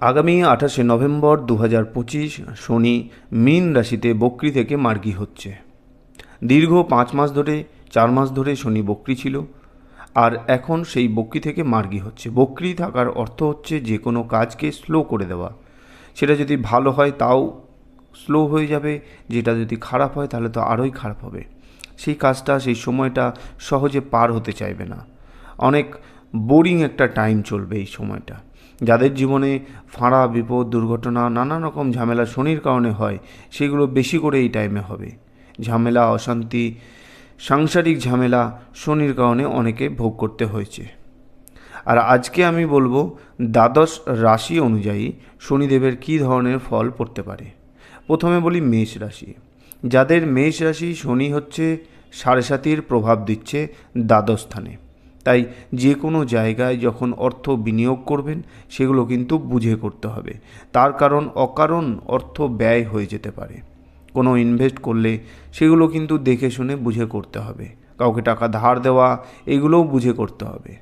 আগামী আঠাশে নভেম্বর দু পঁচিশ শনি মীন রাশিতে বক্রি থেকে মার্গী হচ্ছে। দীর্ঘ পাঁচ মাস ধরে, চার মাস ধরে শনি বক্রি ছিল আর এখন সেই বক্রি থেকে মার্গী হচ্ছে। বক্রি থাকার অর্থ হচ্ছে যে কোনো কাজকে স্লো করে দেওয়া। সেটা যদি ভালো হয় তাও স্লো হয়ে যাবে, যেটা যদি খারাপ হয় তাহলে তো আরোই খারাপ হবে। সেই কাজটা, সেই সময়টা সহজে পার হতে চাইবে না। অনেক বোরিং একটা টাইম চলবে এই সময়টা। যাদের জীবনে ফাঁড়া, বিপদ, দুর্ঘটনা, নানা রকম ঝামেলা শনির কারণে হয়, সেগুলো বেশি করে এই টাইমে হবে। ঝামেলা, অশান্তি, সাংসারিক ঝামেলা শনির কারণে অনেকে ভোগ করতে হয়েছে। আর আজকে আমি বলব দ্বাদশ রাশি অনুযায়ী শনিদেবের কী ধরনের ফল পড়তে পারে। প্রথমে বলি মেষ রাশি। যাদের মেষ রাশি শনি হচ্ছে সাড়ে সাতির প্রভাব দিচ্ছে দ্বাদশ স্থানে। তাই যে কোনো জায়গায় যখন অর্থ বিনিয়োগ করবেন, সেগুলো কিন্তু বুঝে করতে হবে। তার কারণ অকারণ অর্থ ব্যয় হয়ে যেতে পারে। কোনো ইনভেস্ট করলে সেগুলো কিন্তু দেখে শুনে বুঝে করতে হবে। কাউকে টাকা ধার দেওয়া, এগুলোও বুঝে করতে হবে।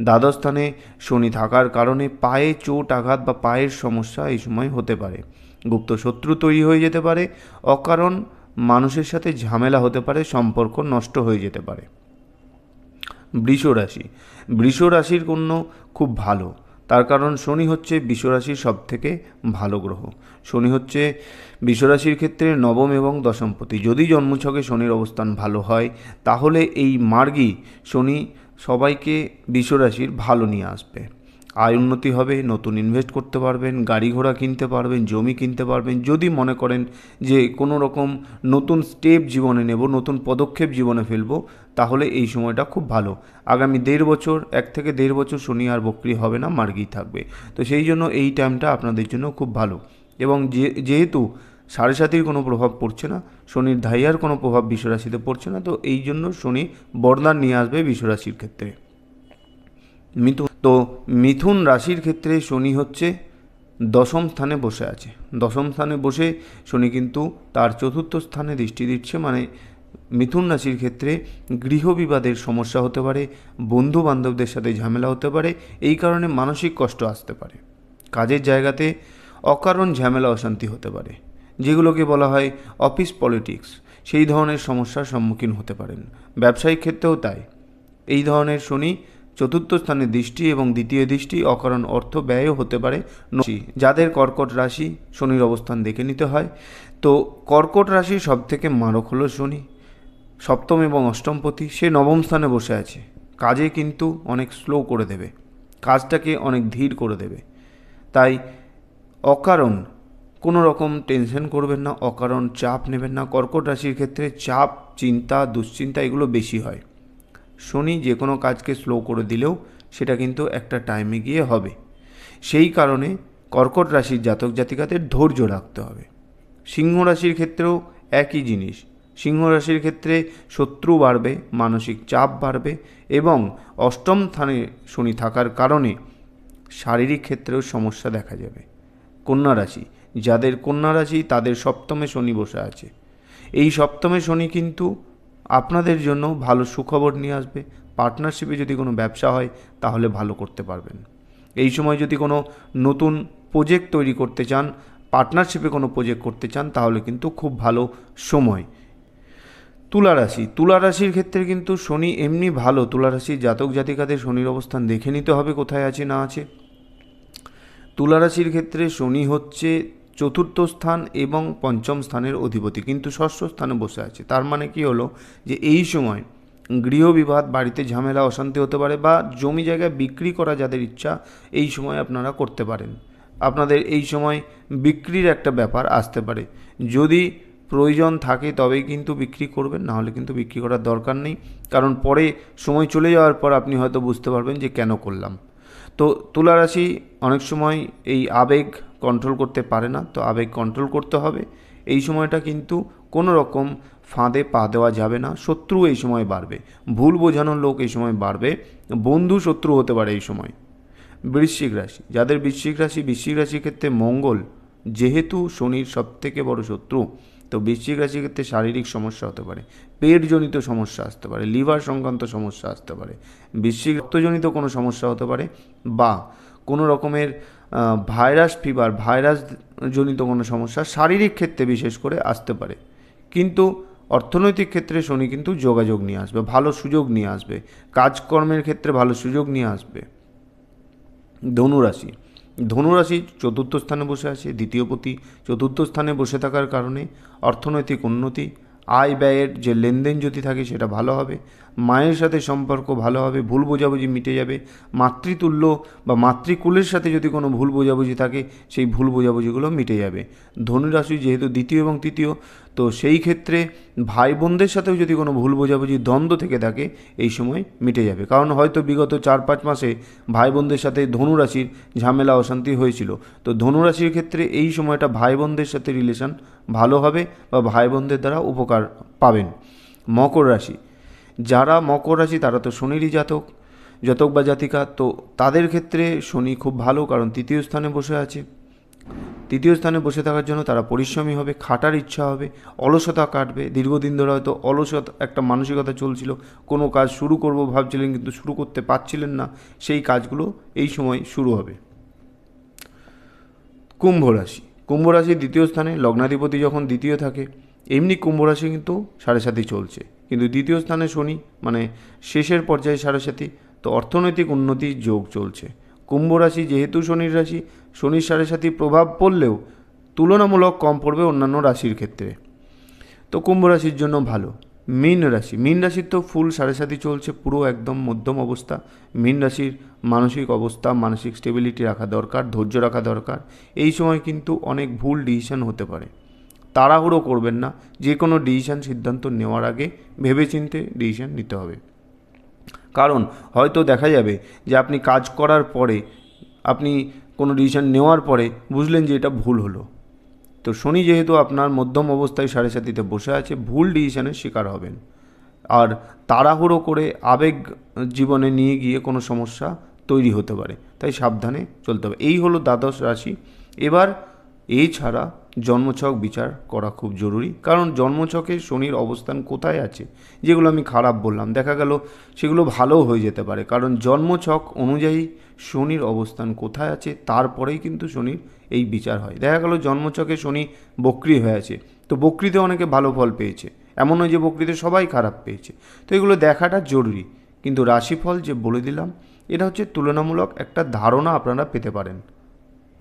দ্বাদশ স্থানে শনি থাকার কারণে পায়ে চোট আঘাত বা পায়ের সমস্যা এই সময় হতে পারে। গুপ্ত শত্রু তৈরি হয়ে যেতে পারে। অকারণ মানুষের সাথে ঝামেলা হতে পারে, সম্পর্ক নষ্ট হয়ে যেতে পারে। বৃষ রাশি। বৃষ রাশির জন্য খুব ভালো। তার কারণ শনি হচ্ছে বিশ্বরাশির সব থেকে ভালো গ্রহ। শনি হচ্ছে বিশ্বরাশির ক্ষেত্রে নবম এবং দশমপতি যদি জন্মছকে শনির অবস্থান ভালো হয়, তাহলে এই মার্গী শনি সবাইকে বিশ্বরাশির ভালো নিয়ে আসবে। আয় উন্নতি হবে, নতুন ইনভেস্ট করতে পারবেন, গাড়ি ঘোড়া কিনতে পারবেন, জমি কিনতে পারবেন, যদি মনে করেন যে কোনো রকম নতুন স্টেপ জীবনে নেব, নতুন পদক্ষেপ জীবনে ফেলব, তাহলে এই সময়টা খুব ভালো। আগামী দেড় বছর, এক থেকে দেড় বছর শনি আর বক্রি হবে না মার্গি থাকবে। তো সেই জন্য এই টাইমটা আপনাদের জন্য খুব ভালো। এবং যে, যেহেতু সাড়ে সাতির কোনো প্রভাব পড়ছে না, শনির ধাইয়ার কোনো প্রভাব বিশ্বরাশিতে পড়ছে না, তো এই জন্য শনি বরদান নিয়ে আসবে বিশ্বরাশির ক্ষেত্রে। মিথুন তো মিথুন রাশির ক্ষেত্রে শনি হচ্ছে দশম স্থানে বসে আছে। দশম স্থানে বসে শনি কিন্তু তার চতুর্থ স্থানে দৃষ্টি দিচ্ছে মানে মিথুন রাশির ক্ষেত্রে গৃহবিবাদের সমস্যা হতে পারে বন্ধু বান্ধবদের সাথে ঝামেলা হতে পারে, এই কারণে মানসিক কষ্ট আসতে পারে। কাজের জায়গাতে অকারণ ঝামেলা অশান্তি হতে পারে, যেগুলোকে বলা হয় অফিস পলিটিক্স। সেই ধরনের সমস্যার সম্মুখীন হতে পারেন। ব্যবসায়িক ক্ষেত্রেও তাই। এই ধরনের শনি চতুর্থ স্থানে দৃষ্টি এবং দ্বিতীয় দৃষ্টি, অকারণ অর্থ ব্যয়ও হতে পারে। নসি যাদের কর্কট রাশি শনির অবস্থান দেখে নিতে হয়। তো কর্কট রাশি সব থেকে মারক হলো শনি। সপ্তম এবং অষ্টমপতি সে নবম স্থানে বসে আছে। কাজে কিন্তু অনেক স্লো করে দেবে। কাজটাকে অনেক ধীর করে দেবে। তাই অকারণ, কোনো রকম টেনশন করবেন না, অকারণ চাপ নেবেন না। কর্কট রাশির ক্ষেত্রে চাপ, চিন্তা, দুশ্চিন্তা এগুলো বেশি হয়। শনি যে কোনো কাজকে স্লো করে দিলেও সেটা কিন্তু একটা টাইমে গিয়ে হবে। সেই কারণে কর্কট রাশির জাতক জাতিকাদের ধৈর্য রাখতে হবে। সিংহ রাশির ক্ষেত্রেও একই জিনিস। সিংহ রাশির ক্ষেত্রে শত্রু বাড়বে, মানসিক চাপ বাড়বে এবং অষ্টম স্থানে শনি থাকার কারণে শারীরিক ক্ষেত্রেও সমস্যা দেখা যাবে। কন্যা রাশি। যাদের কন্যা রাশি তাদের সপ্তমে শনি বসে আছে। এই সপ্তমে শনি কিন্তু আপনাদের জন্য ভালো সুখবর নিয়ে আসবে। পার্টনারশিপে যদি কোনো ব্যবসা হয়, তাহলে ভালো করতে পারবেন। এই সময় যদি কোনো নতুন প্রজেক্ট তৈরি করতে চান পার্টনারশিপে কোনো প্রজেক্ট করতে চান, তাহলে কিন্তু খুব ভালো সময়। তুলা রাশি, তুলা রাশির ক্ষেত্রে কিন্তু শনি এমনি ভালো। তুলা রাশির জাতক জাতিকাদের শনির অবস্থান দেখে নিতে হবে কোথায় আছে না আছে। তুলা রাশির ক্ষেত্রে শনি হচ্ছে চতুর্থ স্থান এবং পঞ্চম স্থানের অধিপতি। কিন্তু ষষ্ঠ স্থানে বসে আছে। তার মানে কি হলো যে এই সময় গৃহ গৃহবিবাদ, বাড়িতে ঝামেলা, অশান্তি হতে পারে বা জমি জায়গায় বিক্রি করা যাদের ইচ্ছা, এই সময় আপনারা করতে পারেন। আপনাদের এই সময় বিক্রির একটা ব্যাপার আসতে পারে। যদি প্রয়োজন থাকে তবেই কিন্তু বিক্রি করবেন নাহলে কিন্তু বিক্রি করার দরকার নেই। কারণ পরে সময় চলে যাওয়ার পর আপনি হয়তো বুঝতে পারবেন যে কেন করলাম। তো তুলা রাশি অনেক সময় এই আবেগ কন্ট্রোল করতে পারে না, তো আবেগ কন্ট্রোল করতে হবে। এই সময়টা কিন্তু কোনো রকম ফাঁদে পা দেওয়া যাবে না, শত্রু এই সময় বাড়বে। ভুল বোঝানোর লোক এই সময় বাড়বে, বন্ধু শত্রু হতে পারে এই সময়। বৃশ্চিক রাশি, যাদের বৃশ্চিক রাশি, বৃশ্চিক রাশির ক্ষেত্রে মঙ্গল, যেহেতু শনির সব থেকে বড় শত্রু তো বৃশ্চিক রাশির ক্ষেত্রে শারীরিক সমস্যা হতে পারে, পেটজনিত সমস্যা আসতে পারে, লিভার সংক্রান্ত সমস্যা আসতে পারে, বৃশ্চিক রক্তজনিত কোনো সমস্যা হতে পারে বা কোনো রকমের ভাইরাস ফিভার ভাইরাস জনিত কোনো সমস্যা শারীরিক ক্ষেত্রে বিশেষ করে আসতে পারে। কিন্তু অর্থনৈতিক ক্ষেত্রে শনি কিন্তু যোগাযোগ নিয়ে আসবে, ভালো সুযোগ নিয়ে আসবে, কাজকর্মের ক্ষেত্রে ভালো সুযোগ নিয়ে আসবে। ধনুরাশি ধনুরাশি চতুর্থ স্থানে বসে আছে, দ্বিতীয় পতি চতুর্থ স্থানে বসে থাকার কারণে অর্থনৈতিক উন্নতি, আয় ব্যয়ের যে লেনদেন যদি থাকে সেটা ভালো হবে মায়ের সাথে সম্পর্ক ভালো হবে, ভুল বোঝাবুঝি মিটে যাবে, মাতৃতুল্য বা মাতৃকুলের সাথে যদি কোনো ভুল বোঝাবুঝি থাকে, সেই ভুল বোঝাবুঝিগুলো মিটে যাবে। ধনুরাশি যেহেতু দ্বিতীয় এবং তৃতীয়, তো সেই ক্ষেত্রে ভাই বোনদের সাথেও যদি কোনো ভুল বোঝাবুঝি, দ্বন্দ্ব থেকে থাকে, এই সময় মিটে যাবে। কারণ হয়তো বিগত চার পাঁচ মাসে ভাই বোনদের সাথে ধনুরাশির ঝামেলা, অশান্তি হয়েছিল। তো ধনুরাশির ক্ষেত্রে এই সময়টা ভাই বোনদের সাথে রিলেশন ভালো হবে বা ভাই বোনদের দ্বারা উপকার পাবেন। মকর রাশি যারা মকর রাশি, তারা তো শনিরই জাতক। জাতক বা জাতিকা, তো তাদের ক্ষেত্রে শনি খুব ভালো, কারণ তৃতীয় স্থানে বসে আছে। তৃতীয় স্থানে বসে থাকার জন্য তারা পরিশ্রমী হবে, খাটার ইচ্ছা হবে, অলসতা কাটবে। দীর্ঘদিন ধরে হয়তো অলসতা, একটা মানসিকতা চলছিল, কোনো কাজ শুরু করব ভাবছিলেন কিন্তু শুরু করতে পারছিলেন না, সেই কাজগুলো এই সময় শুরু হবে। কুম্ভ রাশি। কুম্ভ রাশি দ্বিতীয় স্থানে, লগ্নাধিপতি যখন দ্বিতীয় থাকে, এমনি কুম্ভ রাশি কিন্তু সাড়ে সাথে চলছে। কিন্তু দ্বিতীয় স্থানে শনি মানে শেষের পর্যায়ে সাড়ে সাথে তো অর্থনৈতিক উন্নতির যোগ চলছে। কুম্ভ রাশি যেহেতু শনির রাশি, শনির সাথে প্রভাব পড়লেও তুলনামূলক কম পড়বে অন্যান্য রাশির ক্ষেত্রে। তো কুম্ভ রাশির জন্য ভালো। মীন রাশি, মীন রাশির তো ফুল সাথে চলছে, পুরো একদম মধ্যম অবস্থা। মীন রাশির মানসিক অবস্থা, মানসিক স্টেবিলিটি রাখা দরকার, ধৈর্য রাখা দরকার। এই সময় কিন্তু অনেক ভুল ডিসিশন হতে পারে। তাড়াহুড়ো করবেন না। যে কোনো ডিসিশন সিদ্ধান্ত নেওয়ার আগে ভেবেচিন্তে ডিসিশন নিতে হবে। কারণ হয়তো দেখা যাবে যে আপনি কাজ করার পরে, আপনি কোনো ডিসিশন নেওয়ার পরে বুঝলেন যে এটা ভুল হলো। তো শনি যেহেতু আপনার মধ্যম অবস্থায় সাড়ে সাতিতে বসে আছে, ভুল ডিসিশনের শিকার হবেন। আর তাড়াহুড়ো করে আবেগ জীবনে নিয়ে গিয়ে কোনো সমস্যা তৈরি হতে পারে। তাই সাবধানে চলতে হবে। এই হলো দ্বাদশ রাশি। এবার এছাড়া জন্মছক বিচার করা খুব জরুরি। কারণ জন্মছকে শনির অবস্থান কোথায় আছে? যেগুলো আমি খারাপ বললাম। দেখা গেল সেগুলো ভালোও হয়ে যেতে পারে। কারণ জন্মছক অনুযায়ী শনির অবস্থান কোথায় আছে? তারপরেই কিন্তু শনির এই বিচার হয়। দেখা গেল জন্মছকে শনি বক্রি হয়ে আছে। তো বক্রিতে অনেকে ভালো ফল পেয়েছে। এমন নয় যে বক্রিতে সবাই খারাপ পেয়েছে। তো এগুলো দেখাটা জরুরি। কিন্তু রাশিফল যে বলে দিলাম, এটা হচ্ছে তুলনামূলক একটা ধারণা আপনারা পেতে পারেন।